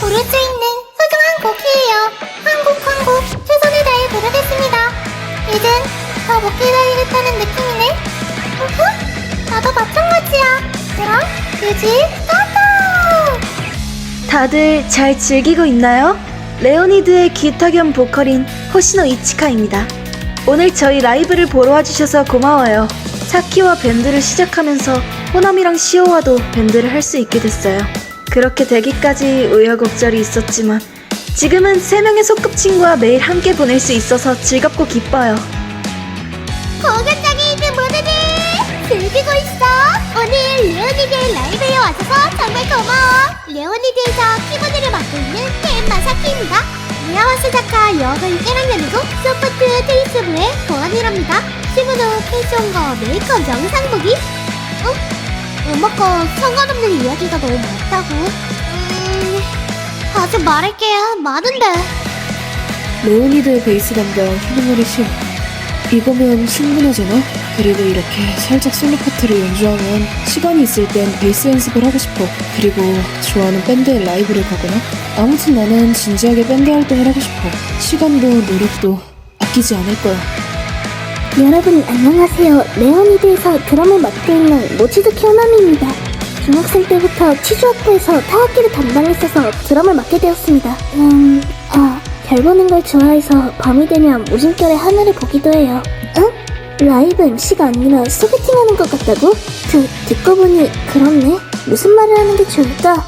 부를 수 있는 소중한 곡이에요. 한곡 한곡 최선을 다해 부르겠습니다. 이젠 더 못 기다리겠다는 느낌이네. 우후, 나도 마찬가지야. 그럼 뮤직 스타트! 다들 잘 즐기고 있나요? 레오니드의 기타 겸 보컬인 호시노 이치카입니다. 오늘 저희 라이브를 보러 와주셔서 고마워요. 사키와 밴드를 시작하면서 호남이랑 시오와도 밴드를 할 수 있게 됐어요. 그렇게 되기까지 우여곡절이 있었지만 지금은 세 명의 소꿉친구와 매일 함께 보낼 수 있어서 즐겁고 기뻐요. 공연장에 있는 모두들 즐기고 있어. 오늘 레오니드의 라이브에 와줘서 정말 고마워. 레오니드에서 키보드를 맡고 있는 템 마사키입니다. 미야와스 작가 여학을 1학년이고 소프트 테이스부의 보안이랍니다. 시무노 패션과 메이크업 영상 보기. 어? 음악과 상관없는 이야기가 너무 많다고. 음... 아직 말할 게 많은데. 레오니드의 베이스 담당 휴닝머리 씨 이거면 충분하잖아? 그리고 이렇게 살짝 솔로 파트를 연주하면 시간이 있을 땐 베이스 연습을 하고 싶어 그리고 좋아하는 밴드의 라이브를 가거나 아무튼 나는 진지하게 밴드 활동을 하고 싶어 시간도 노력도 아끼지 않을 거야 여러분 안녕하세요. 레오니드에서 드럼을 맡고 있는 모치드키 호나미입니다. 중학생 때부터 치주학교에서 타악기를 담당했어서 드럼을 맡게 되었습니다. 음, 아, 별 보는 걸 좋아해서 밤이 되면 무심결에 하늘을 보기도 해요. 응? 라이브 MC가 아니라 소개팅하는 것 같다고? 듣, 듣고 보니 그렇네. 무슨 말을 하는 게 좋을까?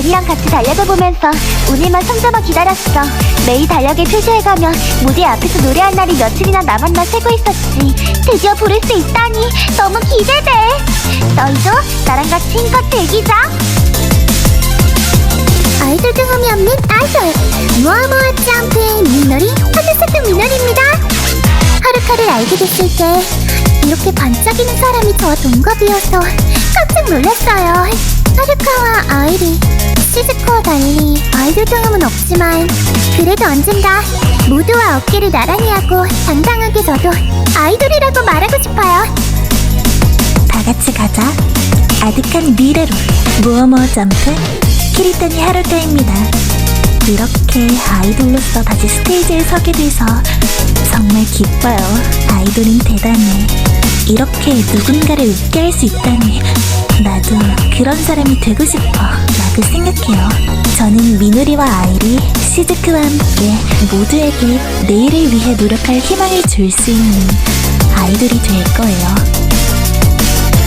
렌이랑 같이 달력을 보면서 오늘만 손잡아 기다렸어. 매일 달력에 표시해가면 무대 앞에서 노래할 날이 며칠이나 남았나 세고 있었지. 드디어 부를 수 있다니 너무 기대돼. 너희도 나랑 같이 힘껏 즐기자. 아이돌 경험이 없는 아이돌 모아모아 점프의 민놀이 하늘색깔 민놀이입니다 하루카를 알게 됐을 때 이렇게 반짝이는 사람이 저와 동갑이어서 깜짝 놀랐어요 하루카와 아이리 시즈코와 달리 아이돌 경험은 없지만 그래도 언젠가 모두와 어깨를 나란히 하고 당당하게 저도 아이돌이라고 말하고 싶어요 다 같이 가자 아득한 미래로 모어모어 점프 키리타니 하루카입니다. 이렇게 아이돌로서 다시 스테이지에 서게 돼서 정말 기뻐요. 아이돌은 대단해. 이렇게 누군가를 웃게 할 수 있다니 나도 그런 사람이 되고 싶어 라고 생각해요. 저는 미누리와 아이리, 시즈크와 함께 모두에게 내일을 위해 노력할 희망을 줄 수 있는 아이돌이 될 거예요.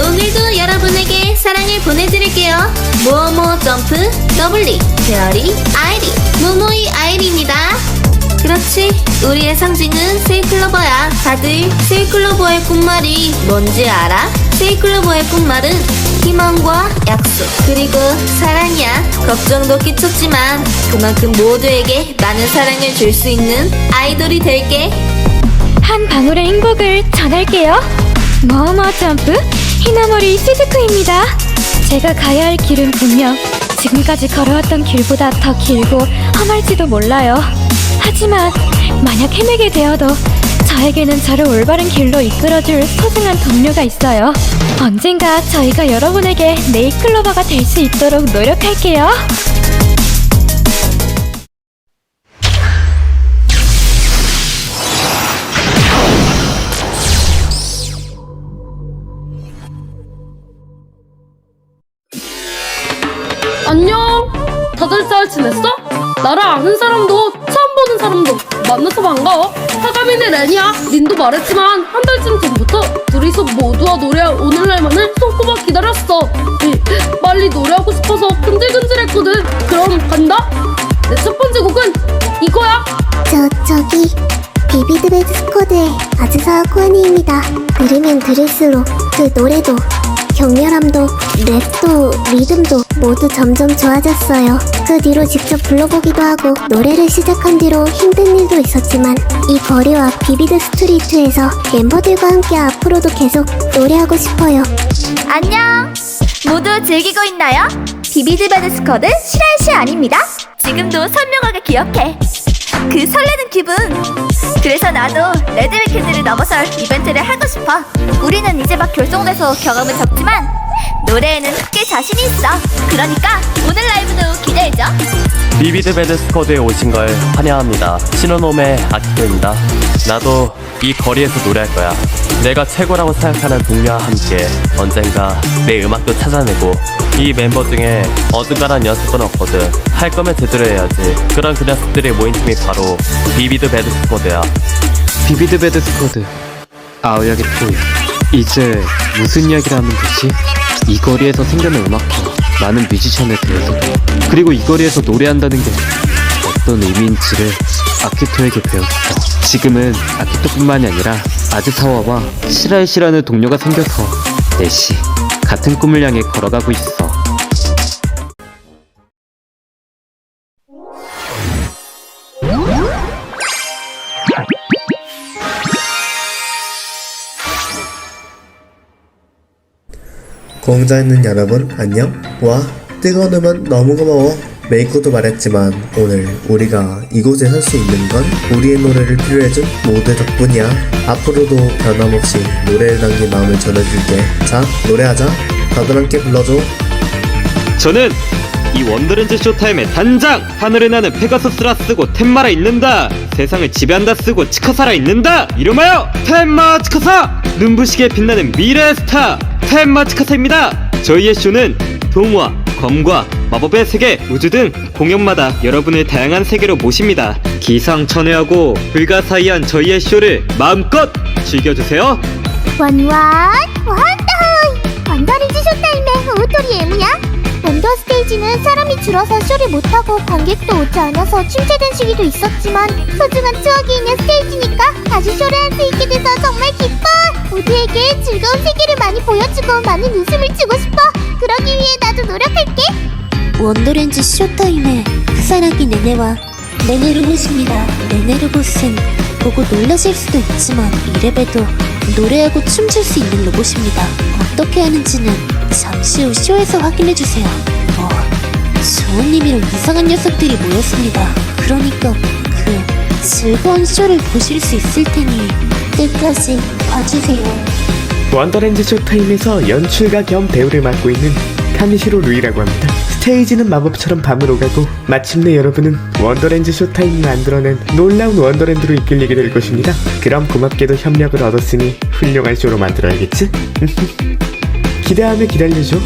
오늘도 여러분에게 사랑을 보내드릴게요. 모어모 점프, 더블리, 베어리, 아이리, 모모이 아이리입니다. 그렇지, 우리의 상징은 세이클로버야. 다들 세이클로버의 꽃말이 뭔지 알아? 세이클로버의 꽃말은 희망과 약속, 그리고 사랑이야. 걱정도 끼쳤지만 그만큼 모두에게 많은 사랑을 줄 수 있는 아이돌이 될게. 한 방울의 행복을 전할게요. 머머 점프 히나모리 시즈쿠입니다. 제가 가야 할 길은 분명 지금까지 걸어왔던 길보다 더 길고 험할지도 몰라요. 하지만 만약 헤매게 되어도 저에게는 저를 올바른 길로 이끌어줄 소중한 동료가 있어요. 언젠가 저희가 여러분에게 네이클로버가 될 수 있도록 노력할게요. 안녕. 다들 잘 지냈어? 나를 아는 사람도 만나서 반가워. 하가미네 레니야. 닌도 말했지만 한 달쯤 전부터 둘이서 모두와 노래할 오늘날만을 손꼽아 기다렸어. 이, 빨리 노래하고 싶어서 근질근질했거든. 그럼 간다. 내 첫 번째 곡은 이거야. 저, 저기 비비드베드 스쿼드의 아즈사와 코아니입니다. 들으면 들을수록 그 노래도 격렬함도, 랩도, 리듬도 모두 점점 좋아졌어요. 그 뒤로 직접 불러보기도 하고 노래를 시작한 뒤로 힘든 일도 있었지만 이 거리와 비비드 스트리트에서 멤버들과 함께 앞으로도 계속 노래하고 싶어요. 안녕! 모두 즐기고 있나요? 비비드 배드 스쿼드 실화씨 아닙니다. 지금도 선명하게 기억해. 그 설레는 기분. 그래서 나도 레드 위켄드를 넘어설 이벤트를 하고 싶어. 우리는 이제 막 결성돼서 경험은 적지만 노래에는 꽤 자신이 있어. 그러니까 오늘 라이브도 기대해줘. 비비드 배드 스쿼드에 오신 걸 환영합니다. 신호놈의 아키토입니다. 나도 이 거리에서 노래할 거야. 내가 최고라고 생각하는 동료와 함께 언젠가 내 음악도 찾아내고 이 멤버 중에 어중간한 녀석은 없거든. 할 거면 제대로 해야지. 그런 그 녀석들이 모인 팀이 바로 비비드 배드 스쿼드야. 비비드 배드 스쿼드 아오야기 토이 이제 무슨 이야기를 하면 되지? 이 거리에서 생겨난 음악과 많은 뮤지션에 대해서 그리고 이 거리에서 노래한다는 게 어떤 의미인지를 아키토에게 배웠어 지금은 아키토뿐만이 아니라 아즈사와와 시라이시라는 동료가 생겨서 넷이 같은 꿈을 향해 걸어가고 있어 공자에 있는 여러분 안녕? 와 뜨거운 음원 너무 고마워. 메이커도 말했지만 오늘 우리가 이곳에 설 수 있는 건 우리의 노래를 필요해준 모두 덕분이야. 앞으로도 변함없이 노래를 담긴 마음을 전해줄게. 자 노래하자. 다들 함께 불러줘. 저는 이 원더랜드 쇼타임의 단장 하늘에 나는 페가서스라 쓰고 템마라 있는다. 세상을 지배한다 쓰고 치카사라 있는다. 이름하여 템마 치카사. 눈부시게 빛나는 미래 스타 템마 치카사입니다. 저희의 쇼는 동화 검과 마법의 세계 우주 등 공연마다 여러분을 다양한 세계로 모십니다. 기상천외하고 불가사의한 저희의 쇼를 마음껏 즐겨주세요. 완완 완다이! 완다리지 쇼타임의 우토리 에무야 원더 스테이지는 사람이 줄어서 쇼를 못하고 관객도 오지 않아서 침체된 시기도 있었지만 소중한 추억이 있는 스테이지니까 다시 쇼를 할 수 있게 돼서 정말 기뻐! 모두에게 즐거운 세계를 많이 보여주고 많은 웃음을 주고 싶어! 그러기 위해 나도 노력할게! 원더랜드 쇼타임의 사랑이 네네와 네네 로봇입니다. 네네 로봇은 보고 놀라실 수도 있지만 이래봬도 노래하고 춤출 수 있는 로봇입니다. 어떻게 하는지는 잠시 후 쇼에서 확인해주세요. 뭐, 좋은 의미로 이상한 녀석들이 모였습니다. 그러니까 그 즐거운 쇼를 보실 수 있을 테니 끝까지 봐주세요. 원더랜드 쇼타임에서 연출가 겸 배우를 맡고 있는 카미시로 루이라고 합니다. 스테이지는 마법처럼 밤을 오가고 마침내 여러분은 원더랜드 쇼타임이 만들어낸 놀라운 원더랜드로 이끌리게 될 것입니다. 그럼 고맙게도 협력을 얻었으니 훌륭한 쇼로 만들어야겠지? 기대하며 기다려줘.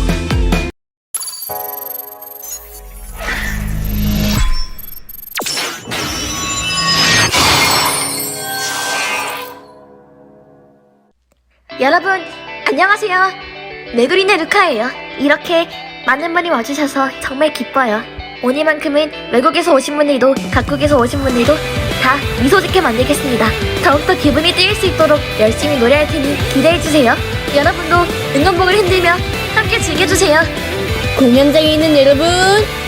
여러분 안녕하세요. 메구리네 루카예요. 이렇게 많은 분이 와주셔서 정말 기뻐요. 오늘만큼은 외국에서 오신 분들도 각국에서 오신 분들도 다 미소 짓게 만들겠습니다. 더욱더 기분이 뜨일 수 있도록 열심히 노래할 테니 기대해주세요. 여러분도 응원봉을 흔들며 함께 즐겨주세요. 공연장에 있는 여러분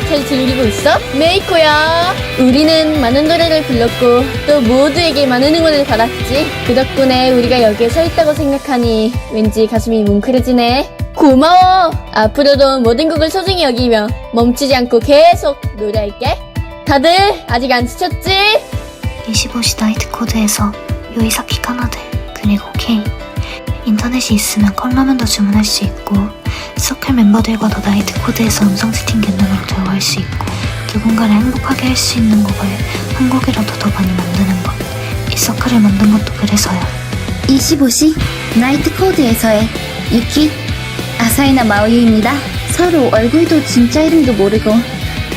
잘 즐기고 있어? 메이코야. 우리는 많은 노래를 불렀고 또 모두에게 많은 응원을 받았지. 그 덕분에 우리가 여기에 서 있다고 생각하니 왠지 가슴이 뭉클해지네. 고마워. 앞으로도 모든 곡을 소중히 여기며 멈추지 않고 계속 노래할게. 다들 아직 안 지쳤지? 25시 나이트 코드에서 요이사키 카나데 그리고 케인 인터넷이 있으면 컵라면도 주문할 수 있고 서클 멤버들과도 나이트 코드에서 음성 채팅 기능으로 대화할 수 있고 누군가를 행복하게 할 수 있는 곡을 한 곡이라도 더 많이 만드는 것. 이 서클을 만든 것도 그래서요. 25시 나이트 코드에서의 유키 아사히나 마오유입니다. 서로 얼굴도 진짜 이름도 모르고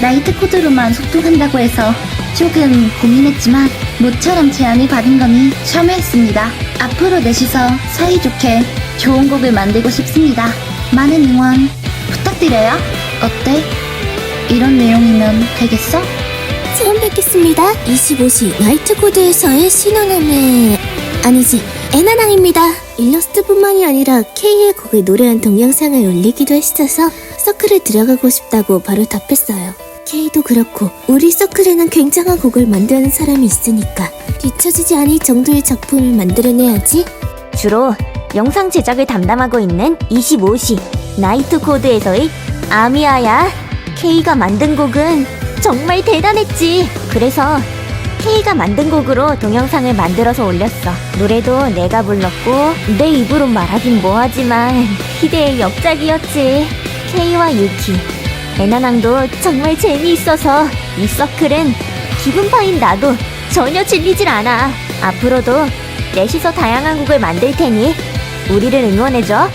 나이트 코드로만 소통한다고 해서 조금 고민했지만 모처럼 제안을 받은 거니 참여했습니다. 앞으로 넷이서 사이좋게 좋은 곡을 만들고 싶습니다. 많은 응원 부탁드려요. 어때? 이런 내용이면 되겠어? 처음 뵙겠습니다. 25시 나이트 코드에서의 신호남의 아니지 에나나입니다. 일러스트뿐만이 아니라 K의 곡을 노래한 동영상을 올리기도 했어서 서클에 들어가고 싶다고 바로 답했어요. K도 그렇고 우리 서클에는 굉장한 곡을 만드는 사람이 있으니까 뒤처지지 않을 정도의 작품을 만들어내야지. 주로 영상 제작을 담당하고 있는 25시 나이트 코드에서의 아미아야. K가 만든 곡은 정말 대단했지. 그래서 K가 만든 곡으로 동영상을 만들어서 올렸어. 노래도 내가 불렀고 내 입으로 말하긴 뭐하지만 희대의 역작이었지. K와 유키, 에나낭도 정말 재미있어서 이 서클은 기분 파인 나도 전혀 질리질 않아. 앞으로도 넷이서 다양한 곡을 만들 테니 우리를 응원해줘.